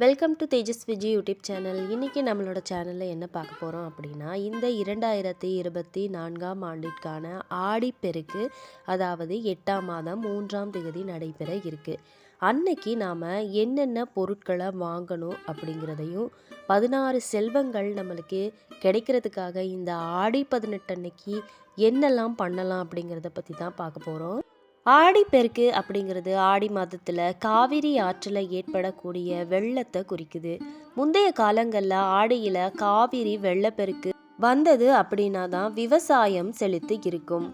Welcome to Tejas Vijay YouTube channel இன்றைக்கி நம்மளோட சேனலில் என்ன பார்க்க போகிறோம் அப்படின்னா இந்த இரண்டாயிரத்தி இருபத்தி நான்காம் ஆண்டிற்கான ஆடிப்பெருக்கு அதாவது எட்டாம் மாதம் மூன்றாம் தேதி நடைபெற இருக்குது அன்னைக்கு நாம் என்னென்ன பொருட்களை வாங்கணும் அப்படிங்கிறதையும் பதினாறு செல்வங்கள் நம்மளுக்கு கிடைக்கிறதுக்காக இந்த ஆடி பதினெட்டு அன்னைக்கு என்னெல்லாம் பண்ணலாம் அப்படிங்கிறத பற்றி தான் பார்க்க போகிறோம் ஆடிப்பெருக்கு அப்படிங்கிறது ஆடி மாதத்தில் காவிரி ஆற்றில் ஏற்படக்கூடிய வெள்ளத்தை குறிக்குது. முந்தைய காலங்களில் ஆடியில் காவிரி வெள்ளப்பெருக்கு வந்தது அப்படின்னா தான் விவசாயம் செலுத்தி இருக்கும்.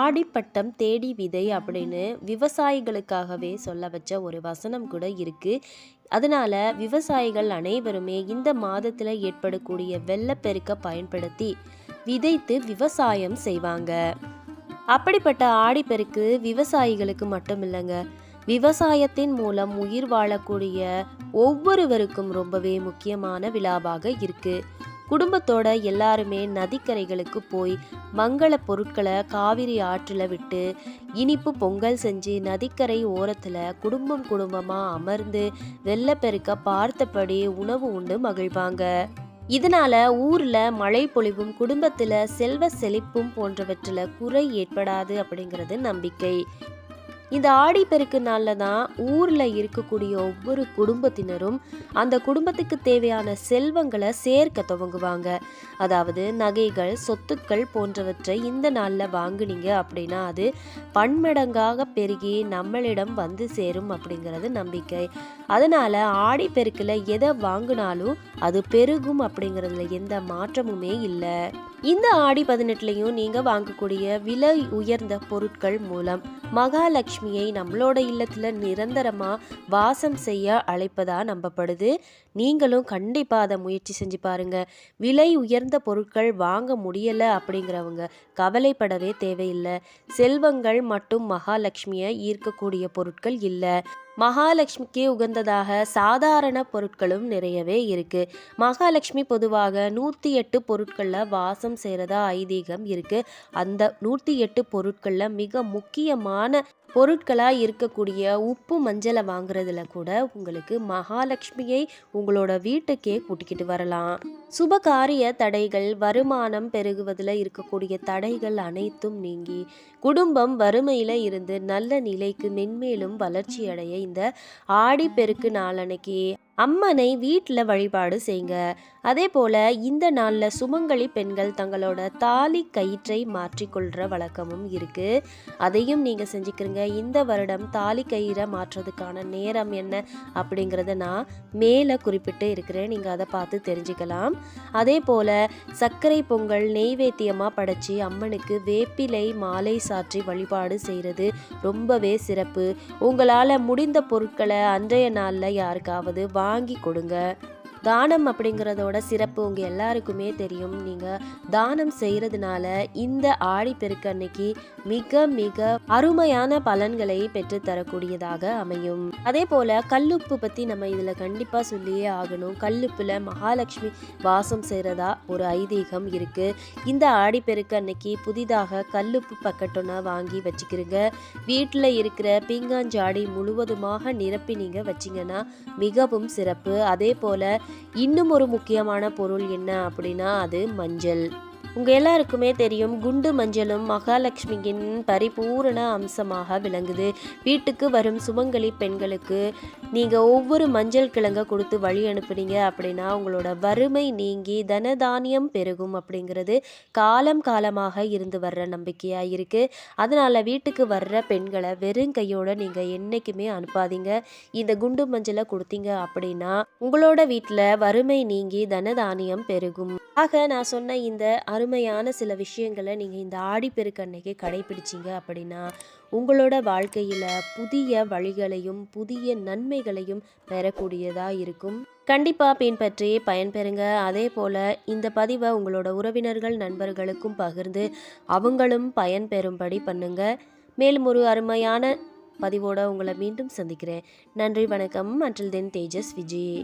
ஆடிப்பட்டம் தேடி விதை அப்படின்னு விவசாயிகளுக்காகவே சொல்ல வச்ச ஒரு வசனம் கூட இருக்குது அதனால விவசாயிகள் அனைவருமே இந்த மாதத்தில் ஏற்படக்கூடிய வெள்ளப்பெருக்கை பயன்படுத்தி விதைத்து விவசாயம் செய்வாங்க. அப்படிப்பட்ட ஆடிப்பெருக்கு விவசாயிகளுக்கு மட்டும் இல்லைங்க விவசாயத்தின் மூலம் உயிர் வாழக்கூடிய ஒவ்வொருவருக்கும் ரொம்பவே முக்கியமான விழாவாக இருக்கு. குடும்பத்தோட எல்லாருமே நதிக்கரைகளுக்கு போய் மங்கள பொருட்களை காவிரி ஆற்றில் விட்டு இனிப்பு பொங்கல் செஞ்சு நதிக்கரை ஓரத்தில் குடும்பம் குடும்பமாக அமர்ந்து வெள்ளப்பெருக்க பார்த்தபடி உணவு உண்டு மகிழ்வாங்க. இதனால ஊர்ல மழை பொழிவும் குடும்பத்துல செல்வ செழிப்பும் போன்றவற்றில் குறை ஏற்படாது அப்படிங்கிறது நம்பிக்கை. இந்த ஆடிப்பெருக்கு நாளில் தான் ஊரில் இருக்கக்கூடிய ஒவ்வொரு குடும்பத்தினரும் அந்த குடும்பத்துக்கு தேவையான செல்வங்களை சேர்க்க துவங்குவாங்க. அதாவது நகைகள் சொத்துக்கள் போன்றவற்றை இந்த நாளில் வாங்கினீங்க அப்படின்னா அது பன்மடங்காக பெருகி நம்மளிடம் வந்து சேரும் அப்படிங்கிறது நம்பிக்கை. அதனால் ஆடிப்பெருக்கில் எதை வாங்கினாலும் அது பெருகும் அப்படிங்கிறதுல எந்த மாற்றமுமே இல்லை. இந்த ஆடி பதினெட்டுலையும் நீங்கள் வாங்கக்கூடிய விலை உயர்ந்த பொருட்கள் மூலம் மகாலட்சுமியை நம்மளோட இல்லத்தில் நிரந்தரமாக வாசம் செய்ய அழைப்பதா நம்பப்படுது. நீங்களும் கண்டிப்பாக அதை முயற்சி செஞ்சு பாருங்க. விலை உயர்ந்த பொருட்கள் வாங்க முடியலை அப்படிங்கிறவங்க கவலைப்படவே தேவையில்லை. செல்வங்கள் மட்டும் மகாலட்சுமியை ஈர்க்கக்கூடிய பொருட்கள் இல்லை. மகாலட்சுமிக்கு உகந்ததாக சாதாரண பொருட்களும் நிறையவே இருக்கு. மகாலட்சுமி பொதுவாக நூற்றி எட்டு பொருட்களில் வாசம் செய்கிறதா ஐதீகம் இருக்கு. அந்த நூற்றி எட்டு பொருட்களில் மிக முக்கியமான பொருட்களாக இருக்கக்கூடிய உப்பு மஞ்சளை வாங்குறதுல கூட உங்களுக்கு மகாலட்சுமியை உங்களோட வீட்டுக்கே கூட்டிக்கிட்டு வரலாம். சுபகாரிய தடைகள் வருமானம் பெருகுவதில் இருக்கக்கூடிய தடைகள் அனைத்தும் நீங்கி குடும்பம் வறுமையில் இருந்து நல்ல நிலைக்கு மென்மேலும் வளர்ச்சி அடைய இந்த ஆடிப்பெருக்கு நாளன்னைக்கு அம்மனை வீட்டில் வழிபாடு செய்யுங்க அதே போல் இந்த நாளில் சுமங்கலி பெண்கள் தங்களோட தாலி கயிற்றை மாற்றிக்கொள்கிற வழக்கமும் இருக்குது அதையும் நீங்கள் செஞ்சுக்கிறீங்க. இந்த வருடம் தாலி கயிறை மாற்றுறதுக்கான நேரம் என்ன அப்படிங்கிறத நான் மேலே குறிப்பிட்டு இருக்கிறேன். நீங்கள் அதை பார்த்து தெரிஞ்சுக்கலாம். அதே போல் சர்க்கரை பொங்கல் நெய்வேத்தியமாக படைச்சி அம்மனுக்கு வேப்பிலை மாலை சாற்றி வழிபாடு செய்கிறது ரொம்பவே சிறப்பு. உங்களால் முடிந்த பொருட்களை அன்றைய நாளில் யாருக்காவது வாங்கி கொடுங்க. தானம் அப்படிங்கிறதோட சிறப்பு உங்கள் எல்லாருக்குமே தெரியும். நீங்கள் தானம் செய்கிறதுனால இந்த ஆடிப்பெருக்கு அன்னைக்கு மிக மிக அருமையான பலன்களை பெற்று தரக்கூடியதாக அமையும். அதே போல் கல்லுப்பு பற்றி நம்ம இதில் கண்டிப்பாக சொல்லியே ஆகணும். கல்லுப்பில் மகாலட்சுமி வாசம் செய்கிறதா ஒரு ஐதீகம் இருக்குது இந்த ஆடிப்பெருக்கு அன்னைக்கு புதிதாக கல்லுப்பு பக்கட்டொன்னா வாங்கி வச்சுக்கிறீங்க வீட்டில் இருக்கிற பீங்காஞ்சாடி முழுவதுமாக நிரப்பி நீங்கள் வச்சிங்கன்னா மிகவும் சிறப்பு. அதே போல் இன்னும் ஒரு முக்கியமான பொருள் என்ன அப்படின்னா அது மஞ்சள். உங்கள் எல்லாருக்குமே தெரியும் குண்டு மஞ்சளும் மகாலட்சுமியின் பரிபூரண அம்சமாக விளங்குது. வீட்டுக்கு வரும் சுமங்கலி பெண்களுக்கு நீங்கள் ஒவ்வொரு மஞ்சள் கிழங்க கொடுத்து வழி அனுப்புனீங்க அப்படின்னா உங்களோட வறுமை நீங்கி தனதானியம் பெருகும் அப்படிங்கிறது காலம் காலமாக இருந்து வர்ற நம்பிக்கையாக இருக்குது அதனால் வீட்டுக்கு வர்ற பெண்களை வெறும் கையோடு நீங்கள் என்றைக்குமே அனுப்பாதீங்க. இந்த குண்டு மஞ்சளை கொடுத்தீங்க அப்படின்னா உங்களோட வீட்டில் வறுமை நீங்கி தனதானியம் பெருகும். ஆக நான் சொன்ன இந்த அருமையான சில விஷயங்களை நீங்கள் இந்த ஆடிப்பெருக்கு அன்னைக்கு கடைபிடிச்சிங்க அப்படின்னா உங்களோட வாழ்க்கையில் புதிய வழிகளையும் புதிய நன்மைகளையும் பெறக்கூடியதாக இருக்கும். கண்டிப்பாக பின்பற்றி பயன்பெறுங்க. அதே போல் இந்த பதிவை உங்களோட உறவினர்கள் நண்பர்களுக்கும் பகிர்ந்து அவங்களும் பயன்பெறும்படி பண்ணுங்க. மேலும் ஒரு அருமையான பதிவோட உங்களை மீண்டும் சந்திக்கிறேன். நன்றி வணக்கம். அன்றில் தென் தேஜஸ் விஜய்